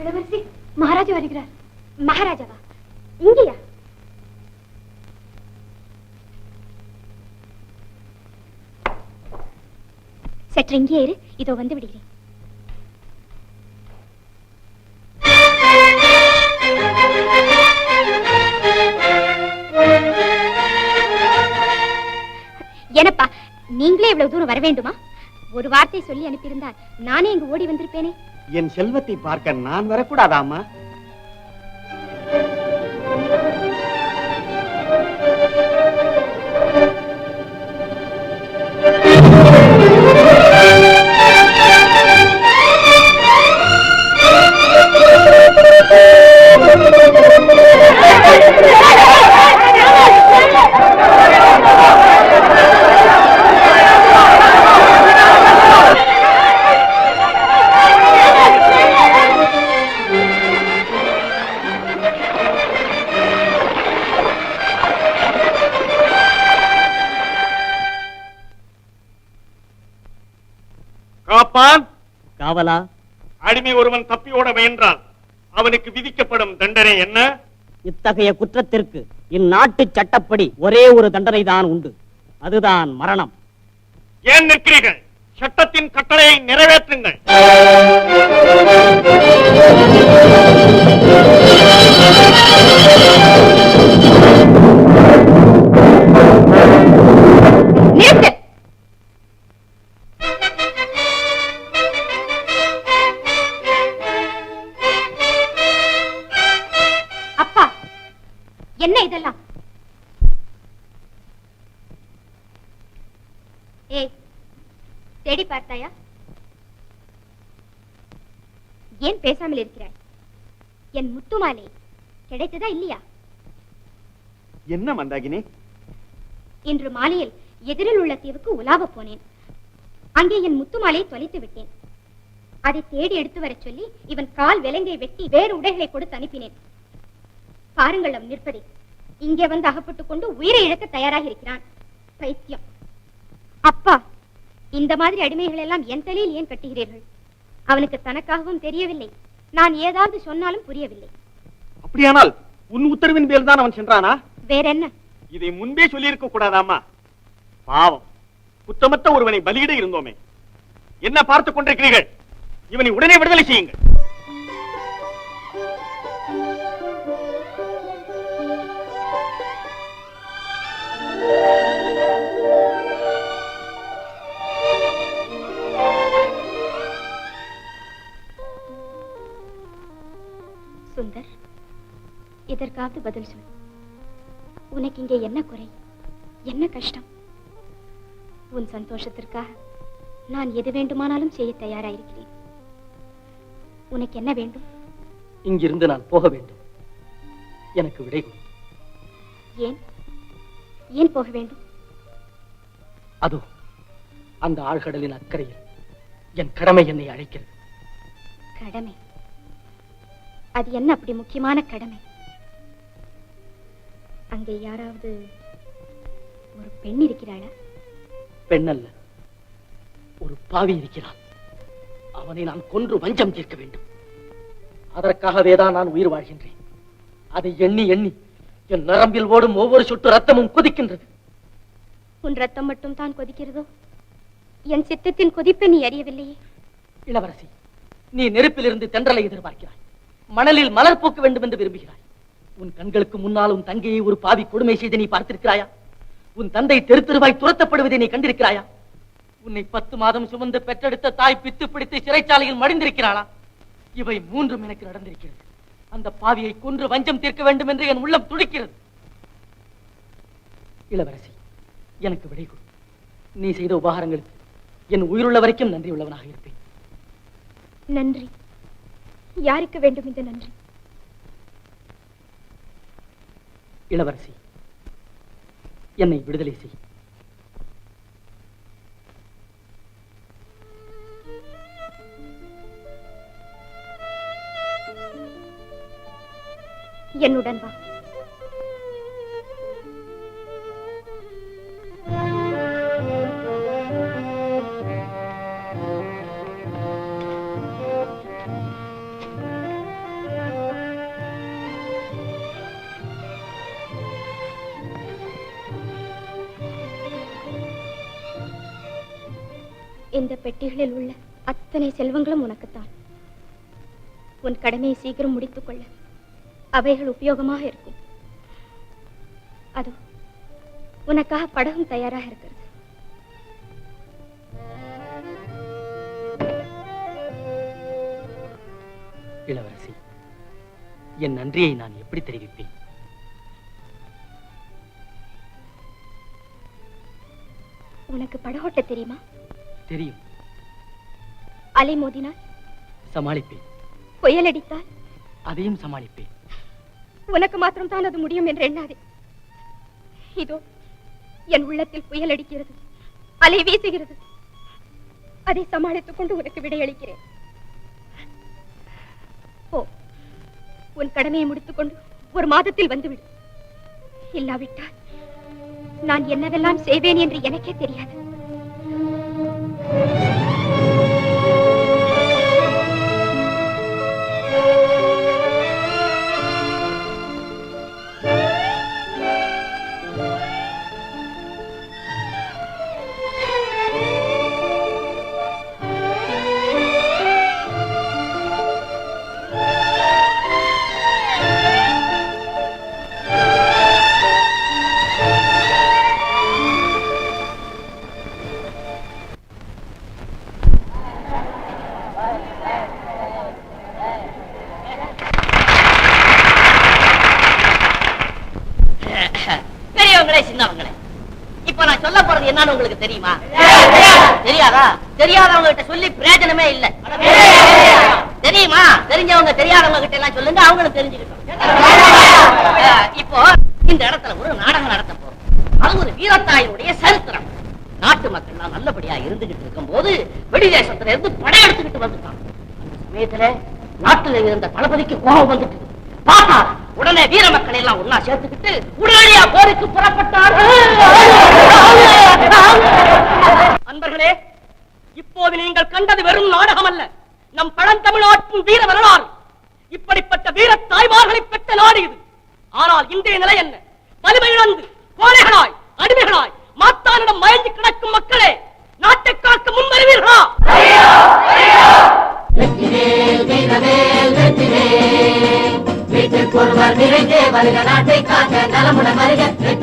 இளவரசி மகாராஜா வருகிறார். மகாராஜாவா? இங்கேயா? சற்று இங்கே இரு. இதோ வந்து விடுகிறேன். எனப்பா நீங்களே இவ்வளவு தூரம் வர வேண்டுமா? ஒரு வார்த்தை சொல்லி அனுப்பியிருந்தால் நானே இங்கு ஓடி வந்திருப்பேனே? என் செல்வத்தை பார்க்க நான் வரக்கூடாதாமா காப்பான் காவலா? அடிமை ஒருவன் தப்பியோட முயன்றால் அவனுக்கு விதிக்கப்படும் தண்டனை என்ன? இத்தகைய குற்றத்திற்கு இந்நாட்டு சட்டப்படி ஒரே ஒரு தண்டனை தான் உண்டு. அதுதான் மரணம். ஏன் நிற்கிறீர்கள்? சட்டத்தின் கட்டளையை நிறைவேற்றுங்கள். நிறுத்து என்ன இதெல்லாம்? ஏய் தேடி பார்த்தாயா? ஏன் பேசாமல் இருக்கிறாய்? என் முத்துமாலை கிடைத்ததா இல்லையா? என்ன மந்தாகினி இன்று மாலையில் எதிரில் உள்ள தீவுக்கு உலாவப் போனேன். அங்கே என் முத்துமாலையை தொலைத்து விட்டேன். அதை தேடி எடுத்து வரச் சொல்லி இவன் கால் விலங்கை வெட்டி வேறு உடைகளை கொடுத்து அனுப்பினேன். பாருங்கள் அவன் நிற்பதை. இங்கே வந்து அகப்பட்டுக் கொண்டு உயிரை இழக்க தயாராக இருக்கிறான். பைத்தியம். அப்பா இந்த மாதிரி அடிமைகள் எல்லாம் என் தலையில் ஏன் கட்டுகிறீர்கள்? அவனுக்கு தனக்காகவும் தெரியவில்லை. நான் ஏதாவது சொன்னாலும் புரியவில்லை. அப்படியானால் உன் உத்தரவின் பேர் தான் அவன் சென்றானா? வேற என்ன இதை முன்பே சொல்லியிருக்க கூடாதாமா பாவம். குற்றமற்ற ஒருவனை பலியிட இருந்தோமே. என்ன பார்த்துக் கொண்டிருக்கிறீர்கள்? இவனை உடனே விடுதலை செய்யுங்கள். இதற்காவது பதில் சொல். உனக்கு இங்கே என்ன குறை? என்ன கஷ்டம்? உன் சந்தோஷத்திற்காக நான் எது வேண்டுமானாலும் செய்ய தயாராயிருக்கிறேன். உனக்கு என்ன வேண்டும்? இங்கிருந்து நான் போக வேண்டும். எனக்கு விடை ஏன்? ஏன் போக வேண்டும்? அதோ அந்த ஆழ்கடலின் அக்கறையில் என் கடமை என்னை அழைக்கிறது. கடமை? அது என்ன அப்படி முக்கியமான கடமை? அங்கே யாராவது ஒரு பெண் இருக்கிறாளா? பெண் அல்ல ஒரு பாவி இருக்கிறான். அவனை நான் கொன்று வஞ்சம் தீர்க்க வேண்டும். அதற்காகவே தான் நான் உயிர் வாழ்கின்றேன். அதை எண்ணி எண்ணி என் நரம்பில் ஓடும் ஒவ்வொரு சொட்டு ரத்தமும் கொதிக்கின்றது. உன் ரத்தம் மட்டும் தான் கொதிக்கிறதோ? என் சித்தத்தின் கொதிப்பை நீ அறியவில்லையே. இளவரசி நீ நெருப்பிலிருந்து தென்றலை எதிர்பார்க்கிறாய். மணலில் மலர் பூக்க வேண்டும் என்று விரும்புகிறாய். உன் கண்களுக்கு முன்னால் உன் தங்கையை ஒரு பாவி கொடுமை செய்து நீ பார்த்திருக்கிறாயா? உன் தந்தை தெரு தெருவாய் துரத்தப்படுவதை நீ கண்டிருக்கிறாயா? உன்னை பத்து மாதம் சுமந்து பெற்றெடுத்த தாய் பித்து பிடித்து சிறைச்சாலையில் மடிந்திருக்கிறாளா? இவை மூன்றும் எனக்கு நடந்திருக்கிறது. அந்த பாவியை கொன்று வஞ்சம் தீர்க்க வேண்டும் என்று என் உள்ளம் துடிக்கிறது. இளவரசி எனக்கு விடை கொடு. நீ செய்த உபகாரங்களுக்கு என் உயிருள்ள வரைக்கும் நன்றி உள்ளவனாக இருப்பேன். நன்றி. யாருக்கு வேண்டும் இந்த நன்றி? இளவரசி. என்னை விடுதலை செய். என்னுடன் வா. இந்த பெட்டிகளில் உள்ள அத்தனை செல்வங்களும் உனக்குத்தான். உன் கடமையை சீக்கிரம் முடித்துக் கொள்ள அவைகள் உபயோகமாக இருக்கும். அதோ உனக்காக படகும் தயாராக இருக்கிறது. இளவரசி என் நன்றியை நான் எப்படி தெரிவிப்பேன்? உனக்கு படகோட்ட தெரியுமா? தெரியும். அலை மோதினால்? சமாளிப்பேன். புயல் அடித்தால்? அதையும் சமாளிப்பேன். உனக்கு மாத்திரம்தான் அது முடியும் என்று எண்ணாதே. இதோ என் உள்ளத்தில் புயல் அடிக்கிறது. அலை வீசுகிறது. அதை சமாளித்துக் கொண்டு உனக்கு விடையளிக்கிறேன். போ. உன் கடமையை முடித்துக்கொண்டு ஒரு மாதத்தில் வந்துவிடு. இல்லாவிட்டால் நான் என்னவெல்லாம் செய்வேன் என்று எனக்கே தெரியாது. என்னன்னு உங்களுக்கு தெரியுமா? தெரியாதா தெரியாதவங்க கிட்ட சொல்லி பிரயோஜனமே இல்ல. தெரியுமா? தெரிஞ்சவங்க தெரியாதவங்க கிட்ட எல்லாம் சொல்லுங்க அவங்களும் தெரிஞ்சுக்கிட்டோம். இப்போ இந்த இடத்துல ஒரு நாடகம் நடத்த போறோம். அது ஒரு வீரத்தாயினுடைய சரித்திரம். நாட்டு மக்கள் நல்லபடியா இருந்துகிட்டு இருக்கும் போது வெளிதேசத்துல இருந்து படையெடுத்துக்கிட்டு வந்துட்டான் அந்த சமயத்துல நாட்டுல இருந்த தளபதிக்கு கோபம் வந்துட்டு பார்த்தா உடனே வீர மக்களை எல்லாம் ஒன்னா சேர்த்துக்கிட்டு உடனடியா போருக்கு புறப்பட்டார் அன்பர்களே இப்போது நீங்கள் கண்டது வெறும் நாடகம் அல்ல. நம் பழந்தமிழ்நாட்டின் வீர வரலாறு. இப்படிப்பட்ட வீர தாய்மார்களை பெற்ற நாடு இது. ஆனால் இன்றைய நிலை என்ன? வலிமை இழந்து கோழைகளாய் அடிமைகளாய் மாத்தானிடம் மயங்கி கிடக்கும் மக்களே நலமுடன் வருக